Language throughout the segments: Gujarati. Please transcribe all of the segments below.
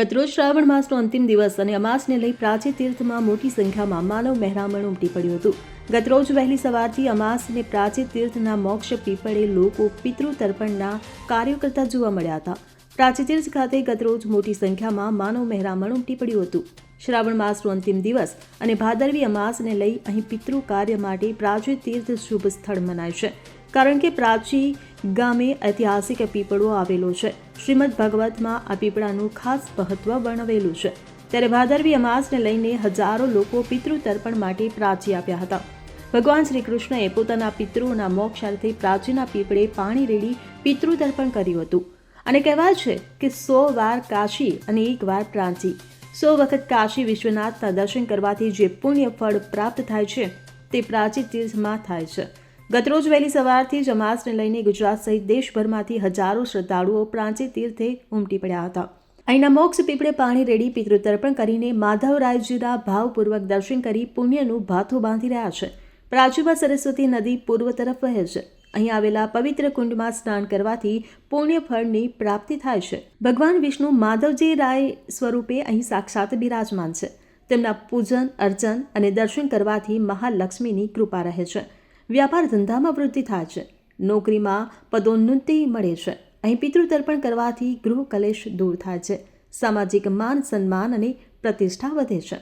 ગતરોજ શ્રાવણ માસનો અંતિમ દિવસ અને અમાસને લઈ પ્રાચી તીર્થમાં મોટી સંખ્યામાં માનવ મહેરામણ ઉમટી પડ્યું હતું. ગતરોજ વહેલી સવારથી અમાસને પ્રાચી તીર્થના મોક્ષ પીપળે લોકો પિતૃ તર્પણના કાર્યો કરતા જોવા મળ્યા હતા. પ્રાચી તીર્થ ખાતે ગતરોજ મોટી સંખ્યામાં માનવ મહેરામણ ઉમટી પડ્યું હતું. શ્રાવણ માસનો અંતિમ દિવસ અને ભાદરવી અમાસને લઈ અહીં પિતૃ કાર્ય માટે પ્રાચી તીર્થ શુભ સ્થળ મનાય છે. કારણ કે પ્રાચી ગામે ઐતિહાસિક પીપળો આવેલો છે. શ્રીમદ ભગવતમાં આ પીપળાનું ખાસ મહત્વ વર્ણવેલું છે. ત્યારે ભાદરવી અમાસને લઈને હજારો લોકો પિતૃ તર્પણ માટે પ્રાચી આવ્યા હતા. ભગવાન શ્રી કૃષ્ણએ પોતાના પિતૃઓના મોક્ષાર્થે પ્રાચીના પીપળે પાણી રેડી પિતૃ તર્પણ કર્યું હતું. અને કહેવાય છે કે સો વાર કાશી અને એક વાર પ્રાંચી સો વખત કાશી વિશ્વનાથના દર્શન કરવાથી જે પુણ્ય ફળ પ્રાપ્ત થાય છે, તે પ્રાચી તીર્થમાં થાય છે. ગતરોજ વહેલી સવારથી જ અમાસને લઈને ગુજરાત સહિત દેશભરમાંથી હજારો શ્રદ્ધાળુઓ પ્રાંચી તીર્થે ઉમટી પડ્યા હતા. અહીંના મોક્ષ પીપળે પાણી રેડી પિતૃતર્પણ કરીને માધવરાયજીના ભાવપૂર્વક દર્શન કરી પુણ્યનું ભાથું બાંધી રહ્યા છે. પ્રાચીમાં સરસ્વતી નદી પૂર્વ તરફ વહે છે. અહીં આવેલા પવિત્ર કુંડમાં સ્નાન કરવાથી પુણ્ય ફળની પ્રાપ્તિ થાય છે. ભગવાન વિષ્ણુ માધવજી રાય સ્વરૂપે અહીં સાક્ષાત બિરાજમાન છે. તેમના પૂજન, અર્ચન અને દર્શન કરવાથી મહાલક્ષ્મીની કૃપા રહે છે. વ્યાપાર ધંધામાં વૃદ્ધિ થાય છે. નોકરીમાં પદોન્નતિ મળે છે. અહીં પિતૃતર્પણ કરવાથી ગૃહ કલેશ દૂર થાય છે. સામાજિક માન, સન્માન અને પ્રતિષ્ઠા વધે છે.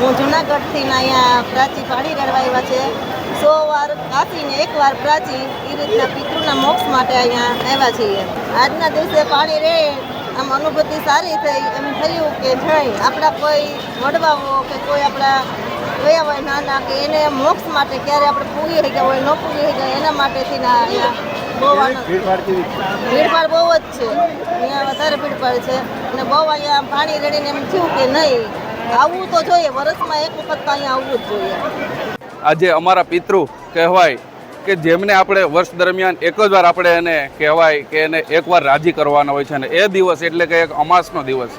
હું જુનાગઢથી અહીંયા પ્રાચી પાડી રડવા આવ્યા છે. સો વાર કાશી ને એક વાર પ્રાચી એ રીતના પિતૃના મોક્ષ માટે અહીંયા આવ્યા છીએ. આજના દિવસે પાણી રહે આમ અનુભૂતિ સારી થઈ એમ થયું કે જઈ આપણા કોઈ વડવાઓ કે કોઈ આપણા ગયા હોય નાના કે એને મોક્ષ માટે ક્યારે આપણે પૂરી થઈ ગયા હોય ન પૂરી થઈ ગયા એના માટેથી ના અહીંયા ભીડભાડ બહુ જ છે. અહીંયા વધારે ભીડભાડ છે. અને બહુ અહીંયા પાણી રેડીને એમ થયું કે નહીં. આવવું તો જોઈએ વર્ષમાં એક વખત તો અહીંયા આવવું જ જોઈએ. આજે અમારા પિતૃ કહેવાય કે જેમને આપણે વર્ષ દરમિયાન એક જ વાર આપણે એને કહેવાય કે એને એકવાર રાજી કરવાના હોય છે અને એ દિવસ એટલે કે એક અમાસનો દિવસ.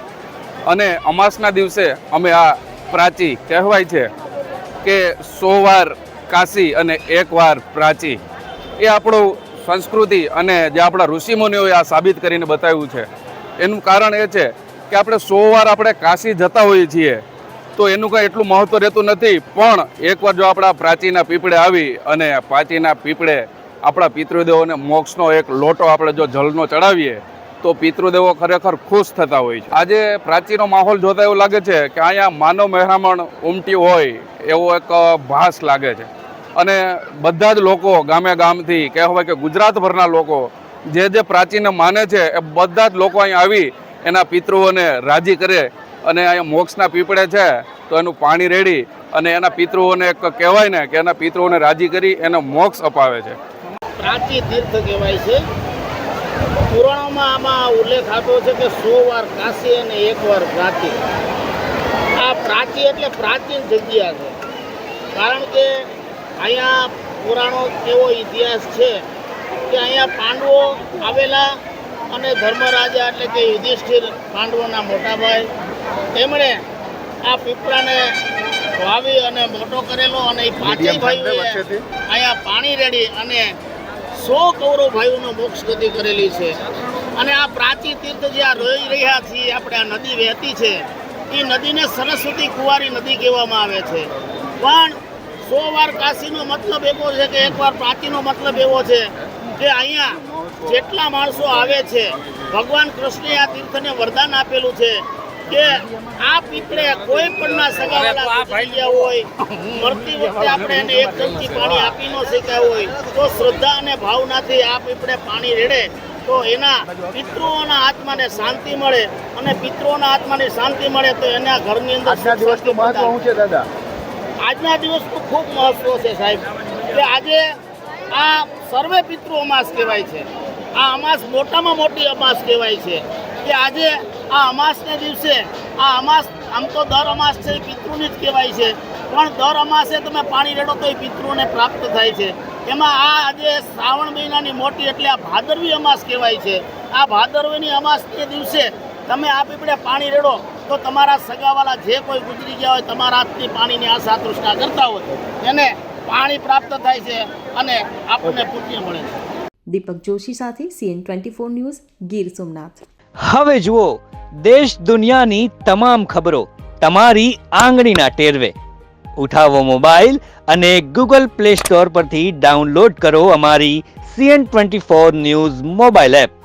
અને અમાસના દિવસે અમે આ પ્રાચી કહેવાય છે કે સો વાર કાશી અને એકવાર પ્રાચી. એ આપણું સંસ્કૃતિ અને જે આપણા ઋષિમુનિઓએ આ સાબિત કરીને બતાવ્યું છે. એનું કારણ એ છે કે આપણે સો વાર આપણે કાશી જતા હોઈએ છીએ. તો એનું કંઈ એટલું મહત્ત્વ રહેતું નથી. પણ એકવાર જો આપણા પ્રાચીના પીપળે આવી અને પ્રાચીના પીપળે આપણા પિતૃદેવોને મોક્ષનો એક લોટો આપણે જો જલનો ચડાવીએ, તો પિતૃદેવો ખરેખર ખુશ થતા હોય છે. આજે પ્રાચીનો માહોલ જોતા એવું લાગે છે કે અહીંયા માનવ મહેરામણ ઉમટ્યું હોય એવો એક ભાસ લાગે છે. અને બધા જ લોકો ગામે ગામથી કહેવાય કે ગુજરાતભરના લોકો જે જે પ્રાચીનને માને છે એ બધા જ લોકો અહીં આવી એના પિતૃઓને રાજી કરે અને અહીંયા મોક્ષના પીપળે છે, તો એનું પાણી રેડી અને એના પિતૃઓને કહેવાય ને કે એના પિતૃઓને રાજી કરી એને મોક્ષ અપાવે છે. પ્રાચી તીર્થ કહેવાય છે. પુરાણોમાં આમાં ઉલ્લેખ આપ્યો છે કે સો વાર કાશી અને એક વાર પ્રાચી આ પ્રાચી એટલે પ્રાચીન જગ્યા છે. કારણ કે અહીંયા પુરાણો એવો ઇતિહાસ છે કે અહીંયા પાંડવો આવેલા અને ધર્મરાજા એટલે કે યુધિષ્ઠિર પાંડવોના મોટા ભાઈ તેમણે આ પીપળાને વાવી અને મોટો કરેલો અને એ પાંચેય ભાઈઓએ અહીંયા પાણી રેડી અને સો કૌરવ ભાઈઓનો મોક્ષ ગતિ કરેલી છે. અને આ પ્રાચી તીર્થ જે આ રોઈ રહ્યા છીએ આપણે આ નદી વહેતી છે એ નદીને સરસ્વતી કુંવારી નદી કહેવામાં આવે છે. પણ સો વાર કાશીનો મતલબ એવો છે કે એકવાર પ્રાચીનો મતલબ એવો છે કે અહીંયા જેટલા માણસો આવે છે ભગવાન કૃષ્ણે આ તીર્થને વરદાન આપેલું છે કે આ પીપળે કોઈ પણ ના સગાવાલા ભાઈ ગયા હોય મરતી વખતે આપણે એને એક ચમચી પાણી આપી ન શક્યા હોય તો શ્રદ્ધા અને ભાવનાથી આ પીપળે પાણી રેડે તો એના પિતૃઓના આત્માને શાંતિ મળે અને પિતૃઓના આત્માને શાંતિ મળે તો એના ઘરની અંદર પ્રદાન છે દાદા? આજના દિવસનું ખૂબ મહત્વ છે સાહેબ કે આજે આ સર્વે પિતૃ અમાસ કહેવાય છે. આ અમાસ મોટામાં મોટી અમાસ કહેવાય છે કે આજે આ અમાસને દિવસે આ અમાસ આમ તો દર અમાસ છે એ પિતૃની જ કહેવાય છે. પણ દર અમાસે તમે પાણી રેડો તો એ પિતૃને પ્રાપ્ત થાય છે. એમાં આ આજે શ્રાવણ મહિનાની મોટી એટલે આ ભાદરવી અમાસ કહેવાય છે. આ ભાદરવીની અમાસને દિવસે તમે આ પીપળે પાણી રેડો તો તમારા સગાવાલા જે કોઈ ગુજરી ગયા હોય તમારા હાથની પાણીની આશા તૃષ્ણા કરતા હોય. એને પાણી પ્રાપ્ત થાય છે અને આપણને પુણ્ય મળે છે. દીપક જોશી સાથે CN twenty four news Gir Somnath. હવે જુઓ દેશ દુનિયાની તમામ ખબરો તમારી આંગળીના ટેરવે. ઉઠાવો મોબાઈલ અને ગૂગલ પ્લે સ્ટોર પરથી ડાઉનલોડ કરો અમારી CN twenty four news mobile app.